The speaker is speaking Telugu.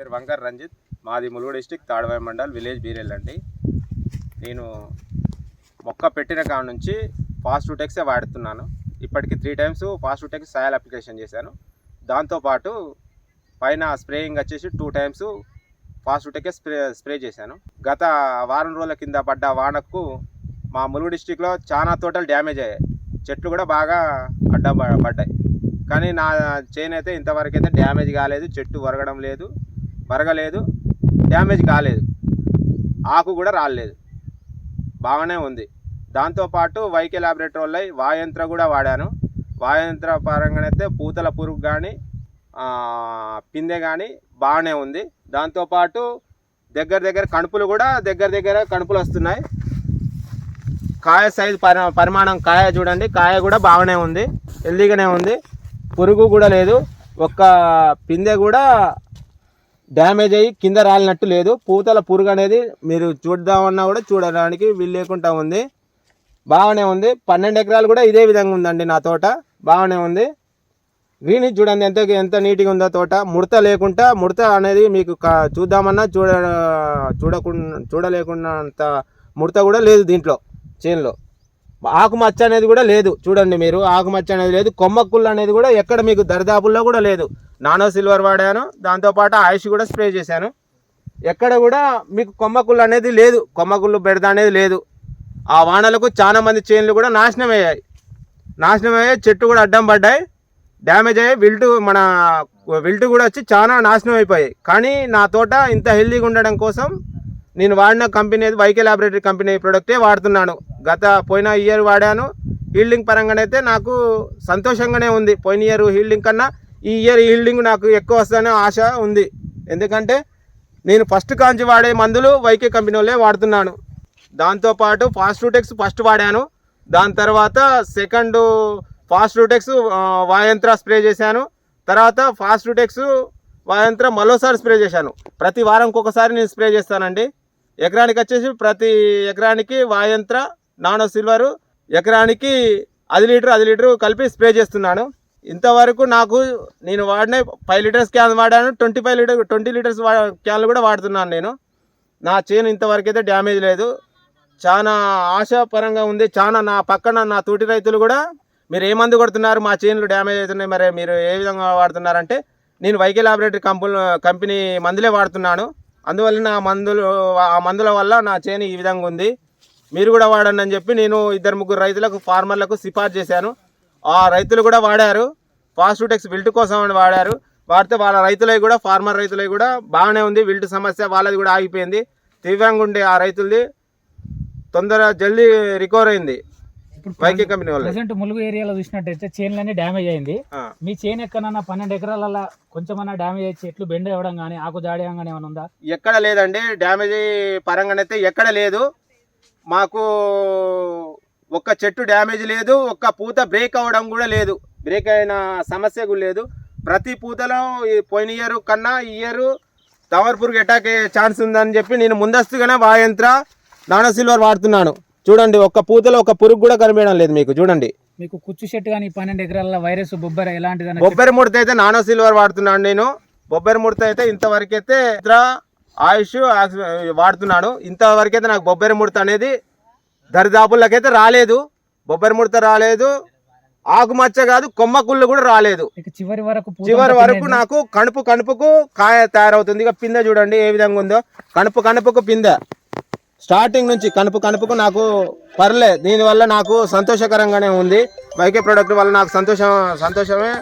పేరు వంకర్ రంజిత్. మాది ములుగు డిస్టిక్ తాడవాయి మండల్ విలేజ్ బీరెల్ అండి. నేను మొక్క పెట్టిన కాడ నుంచి ఫాస్ట్ టెక్సే వాడుతున్నాను. ఇప్పటికి three times fast tex soil application చేశాను. దాంతోపాటు పైన స్ప్రేయింగ్ వచ్చేసి టూ టైమ్స్ ఫాస్ట్ టెక్కే స్ప్రే స్ప్రే చేశాను. గత వారం రోజుల కింద పడ్డ వానకు మా ములుగు డిస్టిక్లో చాలా తోటలు డ్యామేజ్ అయ్యాయి. చెట్లు కూడా బాగా అడ్డ పడ్డాయి. కానీ నా చైన్ అయితే ఇంతవరకు అయితే డ్యామేజ్ కాలేదు చెట్టు వరగడం లేదు. పరగలేదు డ్యామేజ్ కాలేదు. ఆకు కూడా రాలేదు. బాగానే ఉంది. దాంతోపాటు వైకే ల్యాబొరేటరీ వాళ్ళ వాయంత్ర కూడా వాడాను. వాయంత్ర పరంగానైతే పూతల పురుగు కానీ పిందె కానీ బాగానే ఉంది. దాంతోపాటు దగ్గర దగ్గర కణుపులు కూడా దగ్గర దగ్గర కణుపులు వస్తున్నాయి. కాయ సైజు పరి పరిమాణం కాయ చూడండి. కాయ కూడా బాగానే ఉంది. హెల్దీగానే ఉంది. పురుగు కూడా లేదు. ఒక్క పిందె కూడా డ్యామేజ్ అయ్యి కింద రాలినట్టు లేదు. పూతల పురుగు అనేది మీరు చూద్దామన్నా కూడా చూడడానికి వీలు లేకుండా ఉంది. బాగానే ఉంది. పన్నెండు ఎకరాలు కూడా ఇదే విధంగా ఉందండి నా తోట. బాగానే ఉంది. గ్రీన్ చూడండి ఎంత ఎంత నీట్గా ఉందో తోట. ముడత లేకుండా ముడత అనేది మీకు చూద్దామన్నా చూడ చూడకుండా చూడలేకుండా అంత ముడత కూడా లేదు దీంట్లో చేనులో. ఆకుమచ్చ అనేది కూడా లేదు. చూడండి మీరు ఆకుమచ్చ అనేది లేదు. కొమ్మక్కుళ్ళు అనేది కూడా ఎక్కడ మీకు దరిదాపుల్లో కూడా లేదు. నానో సిల్వర్ వాడాను దాంతోపాటు ఆయుష్ కూడా స్ప్రే చేశాను. ఎక్కడ కూడా మీకు కొమ్మకుళ్ళు అనేది లేదు. కొమ్మకుళ్ళు బెడద అనేది లేదు. ఆ వానలకు చాలా మంది చేనులు కూడా నాశనం అయ్యాయి. నాశనం అయ్యాయి చెట్టు కూడా అడ్డం పడ్డాయి. డ్యామేజ్ అయ్యాయి విల్టు మన విల్టు కూడా వచ్చి చాలా నాశనం అయిపోయాయి. కానీ నా తోట ఇంత హెల్దీగా ఉండడం కోసం నేను వాడిన కంపెనీ వైకే ల్యాబొరేటరీ కంపెనీ ప్రొడక్టే వాడుతున్నాను. గత పోయిన ఇయర్ వాడాను. హీల్డింగ్ పరంగానైతే నాకు సంతోషంగానే ఉంది. పోయిన ఇయర్ హీల్డింగ్ కన్నా ఈ ఇయర్ హీల్డింగ్ నాకు ఎక్కువ వస్తుందనే ఆశ ఉంది. ఎందుకంటే నేను ఫస్ట్ కాంచి వాడే మందులు వైకే కంపెనీ వాళ్ళే వాడుతున్నాను. దాంతోపాటు ఫాస్ట్ రూటెక్స్ ఫస్ట్ వాడాను. దాని తర్వాత సెకండ్ ఫాస్ట్ రూటెక్స్ వాయంత్ర స్ప్రే చేశాను. తర్వాత ఫాస్ట్ రూటెక్స్ వాయంత్ర మరోసారి స్ప్రే చేశాను. ప్రతి వారంకి ఒకసారి నేను స్ప్రే చేస్తానండి. ఎకరానికి వచ్చేసి ప్రతి ఎకరానికి వాయంత్ర నానో సిల్వరు ఎకరానికి అది లీటర్ అది లీటర్ కలిపి స్ప్రే చేస్తున్నాను. ఇంతవరకు నాకు నేను వాడిన ఫైవ్ లీటర్స్ క్యాన్ వాడాను twenty five litre twenty litres వా క్యాన్లు కూడా వాడుతున్నాను నేను. నా చేను ఇంతవరకు అయితే డ్యామేజ్ లేదు. చాలా ఆశాపరంగా ఉంది. చాలా నా పక్కన నా తోటి రైతులు కూడా మీరు ఏ మందు కొడుతున్నారు మా చేనులు డ్యామేజ్ అవుతున్నాయి మరి మీరు ఏ విధంగా వాడుతున్నారంటే నేను వైకే ల్యాబొరేటరీ కంపెనీ కంపెనీ మందులే వాడుతున్నాను. అందువల్ల నా మందులు ఆ మందుల వల్ల నా చేను ఈ విధంగా ఉంది. మీరు కూడా వాడండి అని చెప్పి నేను ఇద్దరు ముగ్గురు రైతులకు ఫార్మర్లకు సిఫార్సు చేశాను. ఆ రైతులు కూడా వాడారు. ఫాస్టూటెక్స్ విల్ట్ కోసం అని వాడారు. వాడితే వాళ్ళ రైతులవి కూడా ఫార్మర్ రైతులవి కూడా బాగానే ఉంది. విల్ట్ సమస్య వాళ్ళది కూడా ఆగిపోయింది. తీవ్రంగా ఉండే ఆ రైతులది తొందర జల్దీ రికవర్ అయింది. వైకే కంపెనీ వాళ్ళు ప్రజెంట్ ములుగు ఏరియాలో చూసినట్టయితే చేనులన్నీ డ్యామేజ్ అయింది. మీ చేను ఎక్కడన్నా పన్నెండు ఎకరాలలో కొంచెమన్నా డ్యామేజ్ అయ్యి చెట్లు బెండ్ అవ్వడం కానీ ఆకు జాడేయడం కానీ ఏమైనా ఉందా? ఎక్కడ లేదండి. డ్యామేజ్ పరంగానైతే ఎక్కడ లేదు. మాకు ఒక్క చెట్టు డ్యామేజ్ లేదు. ఒక్క పూత బ్రేక్ అవ్వడం కూడా లేదు. బ్రేక్ అయిన సమస్య కూడా లేదు. ప్రతి పూతలో పోయిన ఇయర్ కన్నా ఈ ఇయర్ తవర్ పురుగు అటాక్ అయ్యే ఛాన్స్ ఉందని చెప్పి నేను ముందస్తుగానే వాయంత్ర నానో సిల్వర్ వాడుతున్నాను. చూడండి ఒక్క పూతలో ఒక పురుగు కూడా కనిపించడం లేదు మీకు చూడండి. మీకు కుచ్చు చెట్టు కానీ పన్నెండు ఎకరాల వైరస్ బొబ్బర ఎలాంటిదని బొబ్బరి ముడత అయితే నానో సిల్వర్ వాడుతున్నాను నేను. బొబ్బరి ముడత అయితే ఇంతవరకు అయితే ఇతర ఆయుష్ వాడుతున్నాను ఇంతవరకు అయితే నాకు బొబ్బరి ముడత అనేది దరిదాపులకైతే రాలేదు. బొబ్బరి ముడత రాలేదు. ఆకుమచ్చ కాదు కొమ్మ కుళ్ళు కూడా రాలేదు. చివరి వరకు చివరి వరకు. నాకు కణుపు కణుపుకు కాయ తయారవుతుంది. ఇక పిందె చూడండి ఏ విధంగా ఉందో. కణుపు కణుపుకు పిందె. స్టార్టింగ్ నుంచి కనుపు కనుపుకు నాకు పర్లే దీనివల్ల నాకు సంతోషకరంగానే ఉంది. వైకే ప్రోడక్ట్ వల్ల నాకు సంతోషం సంతోషమే.